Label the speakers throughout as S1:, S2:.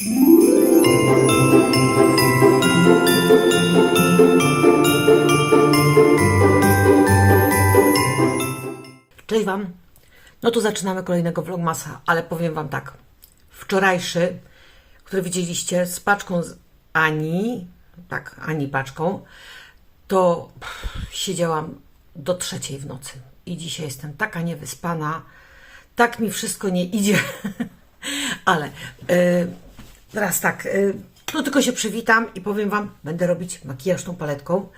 S1: Cześć Wam. No to zaczynamy kolejnego vlogmasa, ale powiem Wam tak. Wczorajszy, który widzieliście z paczką z Ani, tak, Ani paczką, to pff, siedziałam do trzeciej w nocy. I dzisiaj jestem taka niewyspana, tak mi wszystko nie idzie. ale y, teraz tak, y, no tylko się przywitam i powiem Wam, będę robić makijaż tą paletką.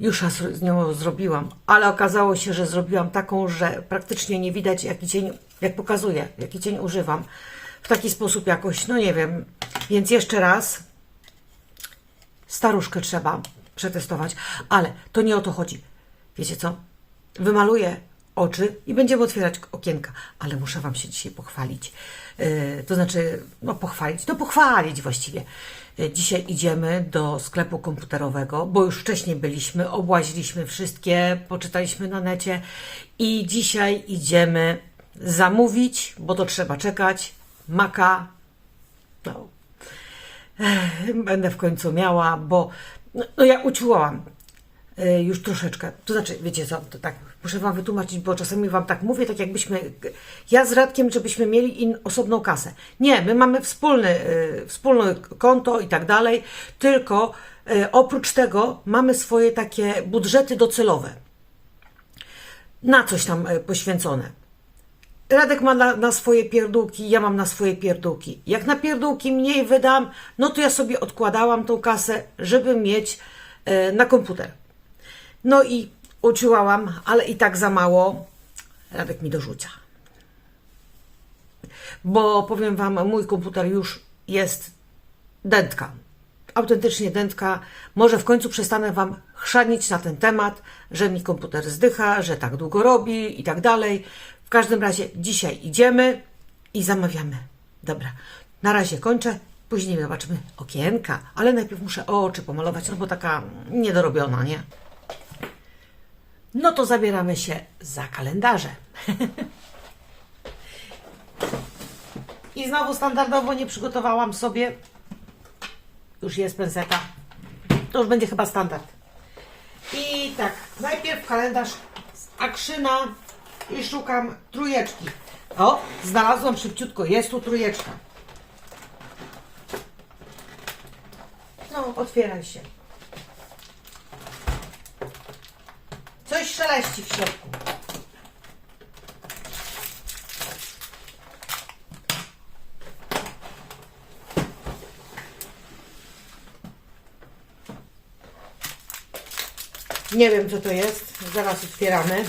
S1: Już raz z nią zrobiłam, ale okazało się, że zrobiłam taką, że praktycznie nie widać jaki cień, jak pokazuję, jaki cień używam. W taki sposób jakoś, no nie wiem. Więc jeszcze raz staruszkę trzeba przetestować, ale to nie o to chodzi. Wiecie co? Wymaluję oczy i będziemy otwierać okienka, ale muszę Wam się dzisiaj pochwalić. Yy, to znaczy, no pochwalić, no pochwalić właściwie. Yy, Dzisiaj idziemy do sklepu komputerowego, bo już wcześniej byliśmy, obłaziliśmy wszystkie, poczytaliśmy na necie i dzisiaj idziemy zamówić, bo to trzeba czekać, maka, no, Ech, będę w końcu miała, bo no, no ja uciułam y, już troszeczkę. To znaczy, wiecie co, to tak muszę Wam wytłumaczyć, bo czasami Wam tak mówię, tak jakbyśmy, ja z Radkiem, żebyśmy mieli in, osobną kasę. Nie, my mamy wspólny, y, wspólne konto i tak dalej, tylko y, oprócz tego mamy swoje takie budżety docelowe. Na coś tam poświęcone. Radek ma na, na swoje pierdółki, ja mam na swoje pierdółki. Jak na pierdółki mniej wydam, no to ja sobie odkładałam tą kasę, żeby mieć e, na komputer. No i uciłałam, ale i tak za mało. Radek mi dorzuca. Bo powiem Wam, mój komputer już jest dętka. Autentycznie dętka. Może w końcu przestanę Wam chrzanić na ten temat, że mi komputer zdycha, że tak długo robi i tak dalej. W każdym razie dzisiaj idziemy i zamawiamy. Dobra, na razie kończę. Później zobaczymy okienka, ale najpierw muszę oczy pomalować, no bo taka niedorobiona, nie? No to zabieramy się za kalendarze. I znowu standardowo nie przygotowałam sobie. Już jest penseta. To już będzie chyba standard. I tak, najpierw kalendarz z Akrzyna i szukam trójeczki. O, znalazłam szybciutko, jest tu trójeczka. No, otwieraj się. Coś szeleści w środku. Nie wiem, co to jest. Zaraz otwieramy.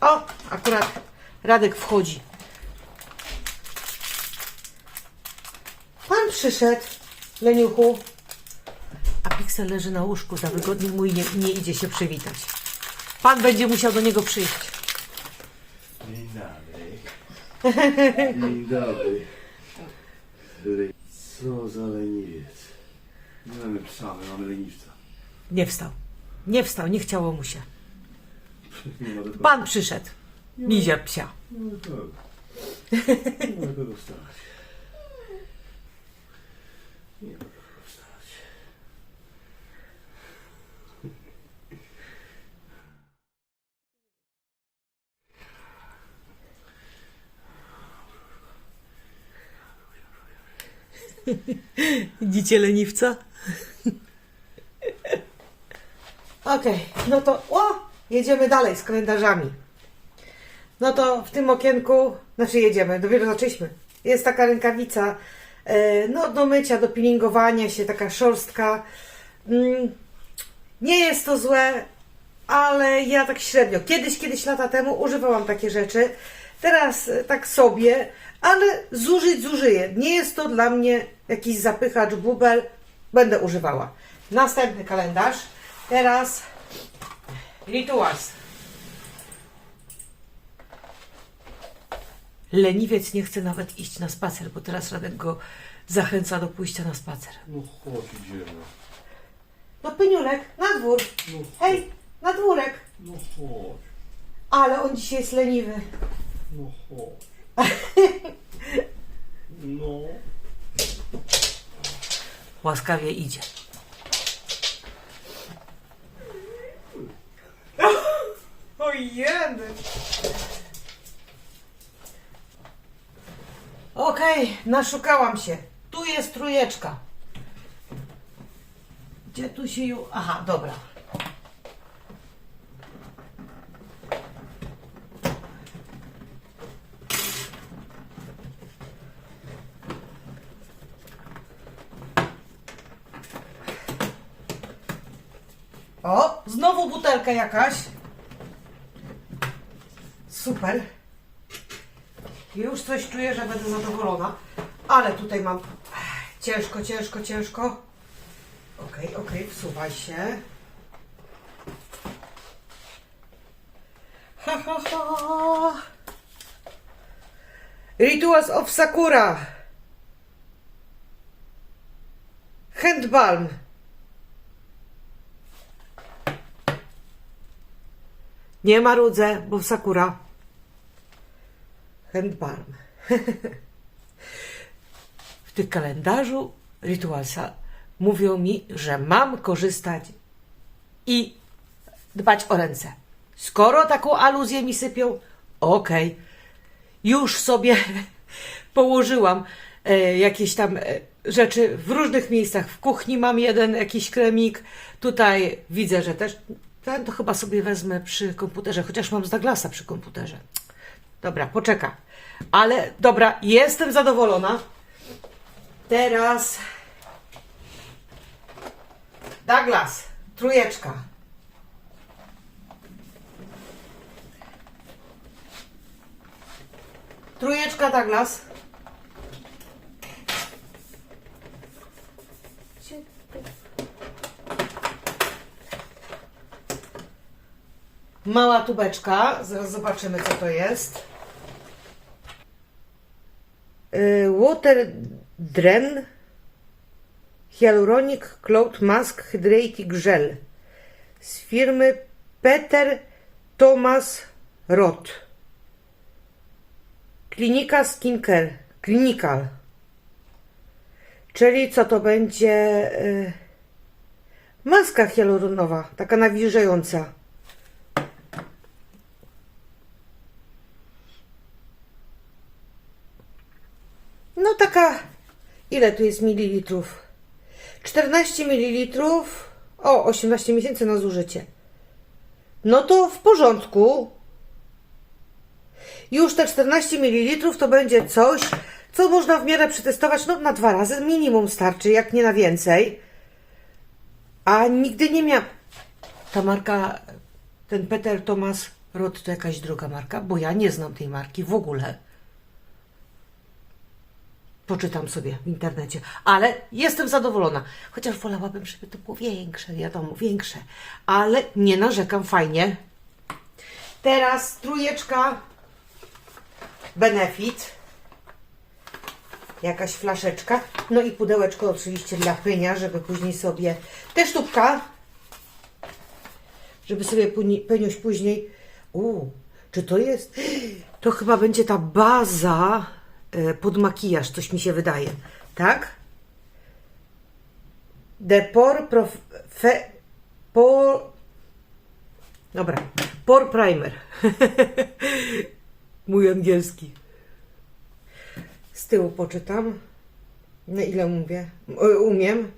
S1: O, akurat Radek wchodzi. Pan przyszedł, leniuchu. A Pixel leży na łóżku, za wygodnie i nie, nie idzie się przywitać. Pan będzie musiał do niego przyjść.
S2: Dzień dobry. Dzień dobry. Ry- Co za leniwiec. Nie mamy psa, my mamy leniwca.
S1: Nie wstał. Nie wstał, nie chciało mu się.
S2: Nie ma do kogo.
S1: Pan przyszedł. Mizia psia.
S2: Nie ma do kogo. Nie ma do kogo wstać. Nie ma
S1: Widzicie leniwca? Okej, no to o, jedziemy dalej z kalendarzami. No to w tym okienku, znaczy jedziemy, dopiero zaczęliśmy. Jest taka rękawica, e, no do mycia, do peelingowania się, taka szorstka. Mm, nie jest to złe, ale ja tak średnio. Kiedyś, kiedyś lata temu używałam takie rzeczy. Teraz e, tak sobie, ale zużyć zużyję. Nie jest to dla mnie jakiś zapychacz, bubel. Będę używała. Następny kalendarz. Teraz Rituals. Leniwiec nie chce nawet iść na spacer, bo teraz Radek go zachęca do pójścia na spacer.
S2: No chodź, idziemy.
S1: No Pyniulek, na dwór.
S2: No,
S1: Hej, na dwórek.
S2: no chodź.
S1: Ale on dzisiaj jest leniwy.
S2: No chodź. No.
S1: Łaskawie idzie. O jedy. Okej, naszukałam się. Tu jest trójeczka. Gdzie tu się ją... Aha, dobra. Znowu butelka jakaś. Super. Już coś czuję, że będę zadowolona. Ale tutaj mam ciężko, ciężko, ciężko. Okej, okej, wsuwaj się. Ha, ha, ha. Rituals of Sakura. Handbalm. Nie marudzę, bo w Sakura. Handbalm. w tych kalendarzu Ritualsa mówią mi, że mam korzystać i dbać o ręce. Skoro taką aluzję mi sypią, okej. Już sobie położyłam e, jakieś tam e, rzeczy w różnych miejscach. W kuchni mam jeden jakiś kremik. Tutaj widzę, że też ten to chyba sobie wezmę przy komputerze, chociaż mam z Douglasa przy komputerze. Dobra, poczeka. Ale dobra, jestem zadowolona. Teraz Douglas, trójeczka. Trójeczka Douglas. Mała tubeczka, zaraz zobaczymy co to jest. Y, Water Dren Hyaluronic Cloud Mask Hydrating Gel z firmy Peter Thomas Roth. Klinika Skincare. Clinical. Czyli co to będzie? y, Maska hialuronowa, taka nawilżająca. No taka, ile tu jest mililitrów? 14 mililitrów, o 18 miesięcy na zużycie. No to w porządku. Już te 14 ml to będzie coś, co można w miarę przetestować no, na dwa razy. Minimum starczy, jak nie na więcej. A nigdy nie miałam. Ta marka, ten Peter Thomas Roth to jakaś druga marka, bo ja nie znam tej marki w ogóle. Poczytam sobie w internecie, ale jestem zadowolona. Chociaż wolałabym, żeby to było większe, wiadomo, większe. Ale nie narzekam, fajnie. Teraz trójeczka Benefit. Jakaś flaszeczka. No i pudełeczko oczywiście dla pynia, żeby później sobie... Też tubka. Żeby sobie pyniuś później... Uuu, czy to jest... To chyba będzie ta baza pod makijaż, coś mi się wydaje. Tak? The Pore Prof... Fe, por, Dobra. Pore Primer. Mój angielski. Z tyłu poczytam. Na ile mówię? E, Umiem.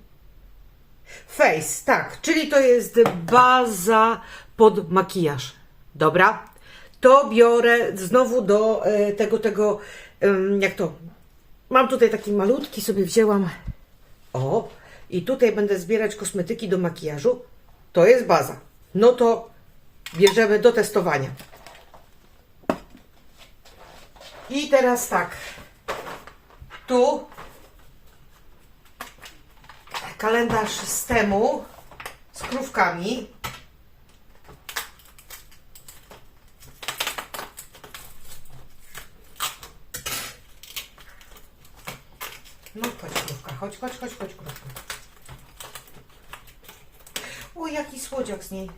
S1: Face, tak. Czyli to jest baza pod makijaż. Dobra. To biorę znowu do e, tego, tego, jak to? Mam tutaj taki malutki, sobie wzięłam. O, i tutaj będę zbierać kosmetyki do makijażu. To jest baza. No to bierzemy do testowania. I teraz tak. Tu kalendarz z temu z krówkami. No chodź krówka, chodź, chodź, chodź, chodź krówka. O, jaki słodziak z niej.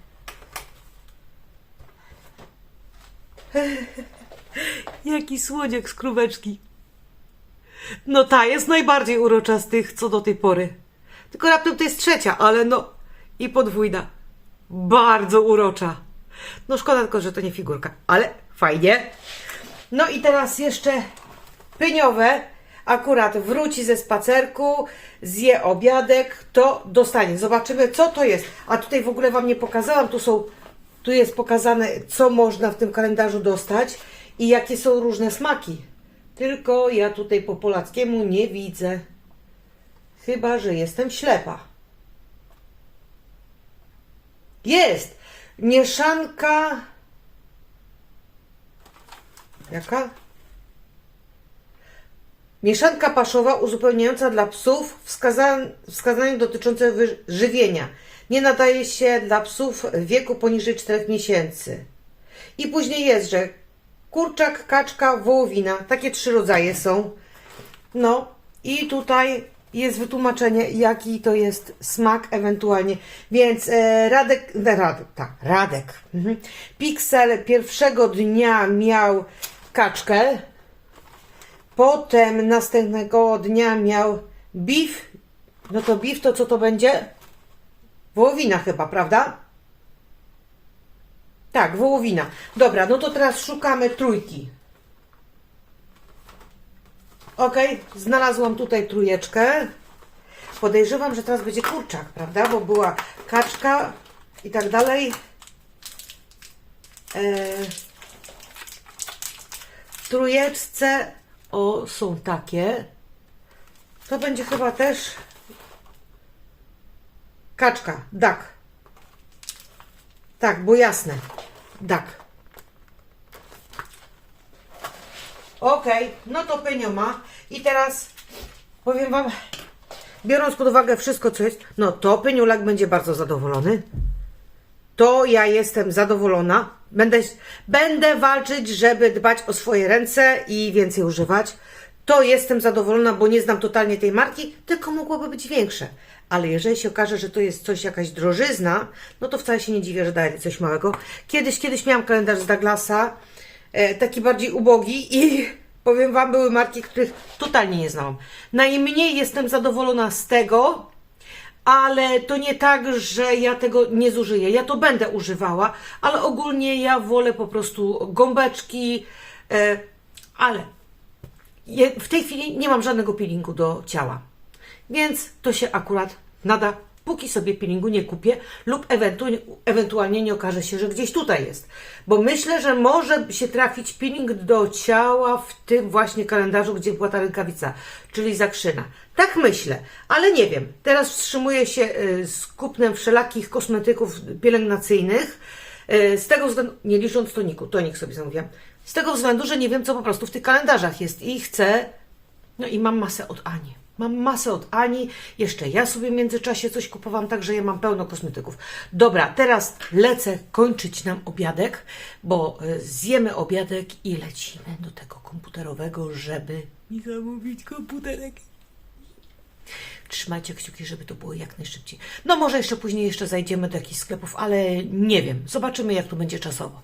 S1: Jaki słodziak z króweczki. No ta jest najbardziej urocza z tych, co do tej pory. Tylko raptem to jest trzecia, ale no i podwójna. Bardzo urocza. No szkoda tylko, że to nie figurka, ale fajnie. No i teraz jeszcze pyniowe. Akurat wróci ze spacerku, zje obiadek, to dostanie. Zobaczymy, co to jest. A tutaj w ogóle Wam nie pokazałam. Tu są, tu jest pokazane, co można w tym kalendarzu dostać i jakie są różne smaki. Tylko ja tutaj po polackiemu nie widzę. Chyba, że jestem ślepa. Jest! Mieszanka. Jaka? Mieszanka paszowa uzupełniająca dla psów wskaza- wskazania dotyczące żywienia. Nie nadaje się dla psów w wieku poniżej 4 miesięcy. I później jest, że kurczak, kaczka, wołowina. Takie trzy rodzaje są. No i tutaj jest wytłumaczenie, jaki to jest smak ewentualnie. Więc e, Radek, e, Radek, tak, Radek. Mhm. Pixel pierwszego dnia miał kaczkę, potem następnego dnia miał beef. No to beef to co to będzie? Wołowina chyba, prawda? Tak, wołowina. Dobra, no to teraz szukamy trójki. Ok, znalazłam tutaj trójeczkę. Podejrzewam, że teraz będzie kurczak, prawda? Bo była kaczka i tak dalej. E, w trójeczce, o, są takie. To będzie chyba też kaczka, duck. Tak, bo jasne. Duck. Okej, no to Penio ma. I teraz powiem Wam, biorąc pod uwagę wszystko, co jest, no to Peniulak będzie bardzo zadowolony. To ja jestem zadowolona. Będę, będę walczyć, żeby dbać o swoje ręce i więcej używać. To jestem zadowolona, bo nie znam totalnie tej marki, tylko mogłoby być większe. Ale jeżeli się okaże, że to jest coś, jakaś drożyzna, no to wcale się nie dziwię, że daje coś małego. Kiedyś, kiedyś miałam kalendarz z Douglasa, e, taki bardziej ubogi i powiem Wam, były marki, których totalnie nie znałam. Najmniej jestem zadowolona z tego, ale to nie tak, że ja tego nie zużyję. Ja to będę używała, ale ogólnie ja wolę po prostu gąbeczki, e, ale w tej chwili nie mam żadnego peelingu do ciała. Więc to się akurat nada, póki sobie peelingu nie kupię lub ewentu, ewentualnie nie okaże się, że gdzieś tutaj jest. Bo myślę, że może się trafić peeling do ciała w tym właśnie kalendarzu, gdzie była ta rękawica, czyli zakrzyna. Tak myślę, ale nie wiem. Teraz wstrzymuję się y, z kupnem wszelakich kosmetyków pielęgnacyjnych. y, Z tego względu, nie licząc toniku, tonik sobie zamówiłam. Z tego względu, że nie wiem, co po prostu w tych kalendarzach jest i chcę no i mam masę od Ani. Mam masę od Ani. Jeszcze ja sobie w międzyczasie coś kupowałam, także ja mam pełno kosmetyków. Dobra, teraz lecę kończyć nam obiadek, bo e, zjemy obiadek i lecimy do tego komputerowego, żeby mi zamówić komputerek. Trzymajcie kciuki, żeby to było jak najszybciej. No może jeszcze później jeszcze zajdziemy do jakichś sklepów, ale nie wiem. Zobaczymy jak tu będzie czasowo.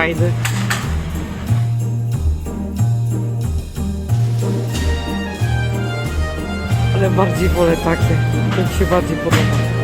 S1: Fajne. Ale bardziej wolę takie. To mi się bardziej podoba.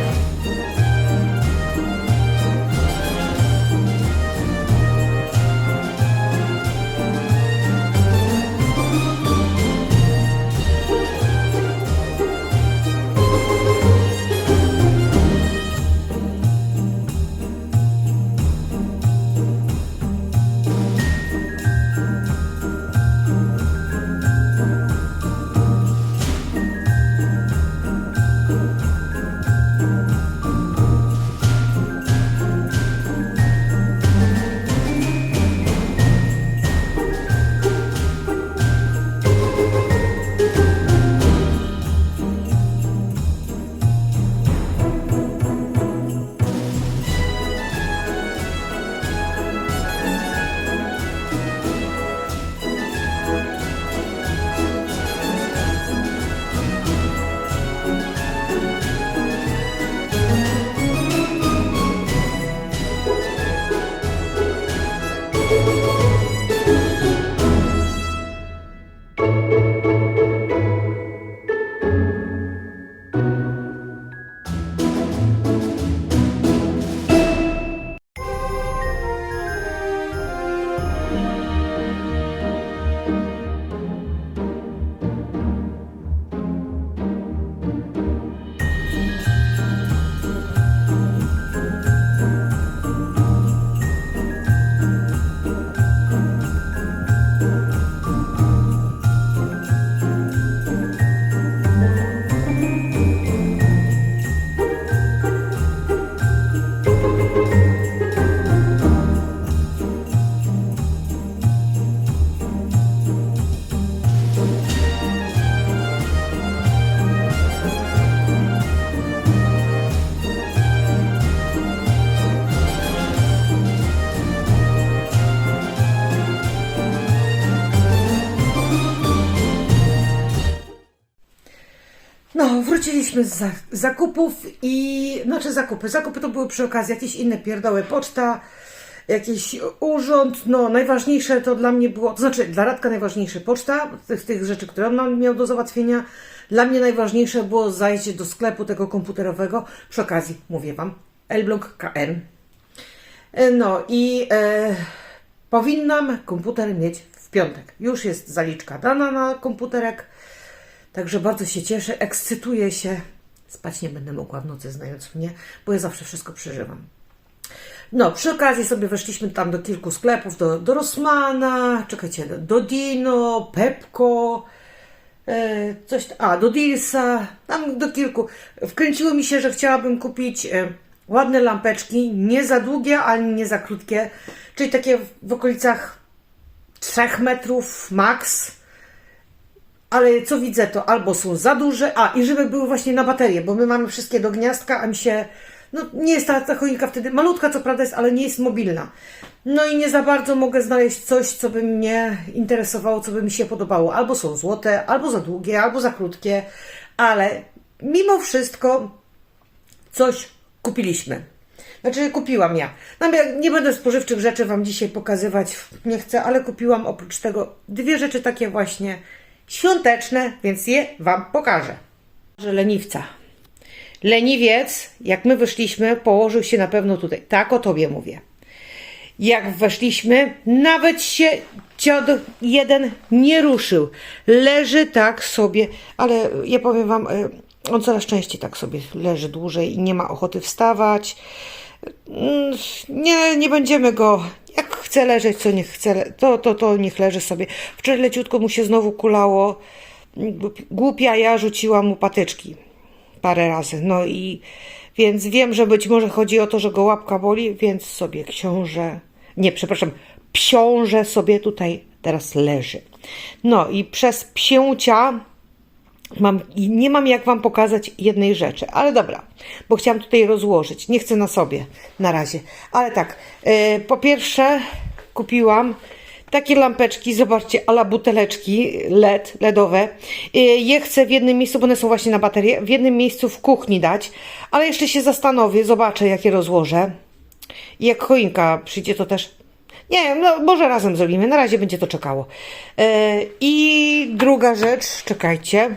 S1: Wróciliśmy z za- zakupów i, znaczy zakupy, zakupy to były przy okazji jakieś inne pierdoły, poczta, jakiś urząd, no najważniejsze to dla mnie było, to znaczy dla Radka najważniejsze poczta, tych, tych rzeczy, które on miał do załatwienia, dla mnie najważniejsze było zajście do sklepu tego komputerowego, przy okazji, mówię Wam, Elbląg KN. E, No i e, powinnam komputer mieć w piątek. Już jest zaliczka dana na komputerek, także bardzo się cieszę, ekscytuję się. Spać nie będę mogła w nocy, znając mnie, bo ja zawsze wszystko przeżywam. No, przy okazji sobie weszliśmy tam do kilku sklepów, do, do Rossmana, czekajcie, do, Dino, Pepko, e, coś, a, do Dilsa, tam do kilku. Wkręciło mi się, że chciałabym kupić e, ładne lampeczki, nie za długie, ani nie za krótkie, czyli takie w okolicach 3 metrów max, ale co widzę, to albo są za duże, a i żeby były właśnie na baterię, bo my mamy wszystkie do gniazdka, a mi się, no nie jest ta, ta choinka wtedy, malutka co prawda jest, ale nie jest mobilna. No i nie za bardzo mogę znaleźć coś, co by mnie interesowało, co by mi się podobało. Albo są złote, albo za długie, albo za krótkie, ale mimo wszystko coś kupiliśmy. Znaczy kupiłam ja. No, nie będę spożywczych rzeczy Wam dzisiaj pokazywać, nie chcę, ale kupiłam oprócz tego dwie rzeczy takie właśnie świąteczne, więc je Wam pokażę. Że leniwca. Leniwiec, jak my wyszliśmy, położył się na pewno tutaj. Tak o Tobie mówię. Jak weszliśmy, nawet się ciod jeden nie ruszył. Leży tak sobie, ale ja powiem Wam, y, on coraz częściej tak sobie leży dłużej i nie ma ochoty wstawać. Mm, Nie, nie będziemy go. Jak chce leżeć, co niech chce, to, to, to niech leży sobie. Wczoraj leciutko mu się znowu kulało. Głup- Głupia ja rzuciłam mu patyczki parę razy. No i więc wiem, że być może chodzi o to, że go łapka boli, więc sobie książę, nie, przepraszam, psiąże sobie tutaj teraz leży. No i przez psięcia mam, nie mam jak Wam pokazać jednej rzeczy, ale dobra, bo chciałam tutaj rozłożyć. Nie chcę na sobie na razie, ale tak, e, po pierwsze kupiłam takie lampeczki, zobaczcie, ala buteleczki LED, LEDowe. E, Je chcę w jednym miejscu, bo one są właśnie na baterię, w jednym miejscu w kuchni dać, ale jeszcze się zastanowię, zobaczę jakie rozłożę. I jak choinka przyjdzie, to też. Nie wiem, no może razem zrobimy. Na razie będzie to czekało. E, I druga rzecz, czekajcie.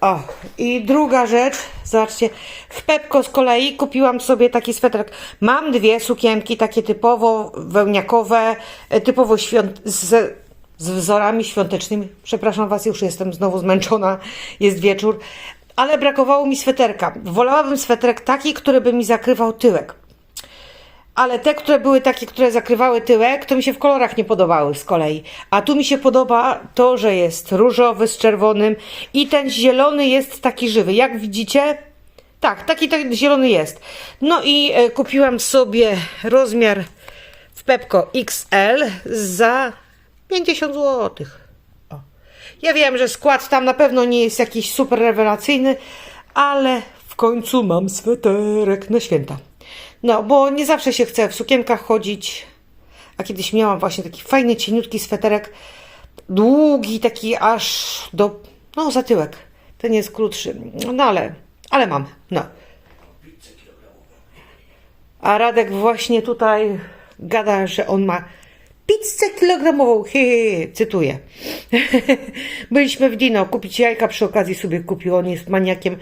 S1: O, i druga rzecz, zobaczcie, w Pepko z kolei kupiłam sobie taki sweterek. Mam dwie sukienki, takie typowo wełniakowe, e, typowo świąt z, z wzorami świątecznymi. Przepraszam Was, już jestem znowu zmęczona, jest wieczór, ale brakowało mi sweterka. Wolałabym sweterek taki, który by mi zakrywał tyłek. Ale te, które były takie, które zakrywały tyłek, to mi się w kolorach nie podobały z kolei. A tu mi się podoba to, że jest różowy z czerwonym i ten zielony jest taki żywy. Jak widzicie, tak, taki, taki zielony jest. No i e, kupiłam sobie rozmiar w Pepko XL za 50 zł. O. Ja wiem, że skład tam na pewno nie jest jakiś super rewelacyjny, ale w końcu mam sweterek na święta. No, bo nie zawsze się chce w sukienkach chodzić. A kiedyś miałam właśnie taki fajny, cieniutki sweterek. Długi, taki aż do, no, zatyłek. Ten jest krótszy. No, ale, ale mam, no. A Radek właśnie tutaj gada, że on ma pizzę kilogramową. He, he, he, cytuję. Byliśmy w Dino kupić jajka, przy okazji sobie kupił. On jest maniakiem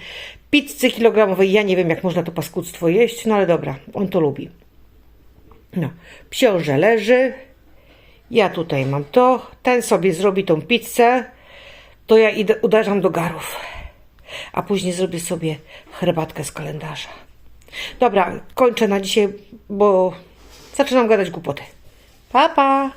S1: pizzy kilogramowej. Ja nie wiem, jak można to paskudztwo jeść, no ale dobra, on to lubi. No, psiąże leży. Ja tutaj mam to. Ten sobie zrobi tą pizzę. To ja idę, uderzam do garów. A później zrobię sobie herbatkę z kalendarza. Dobra, kończę na dzisiaj, bo zaczynam gadać głupoty. Па-па!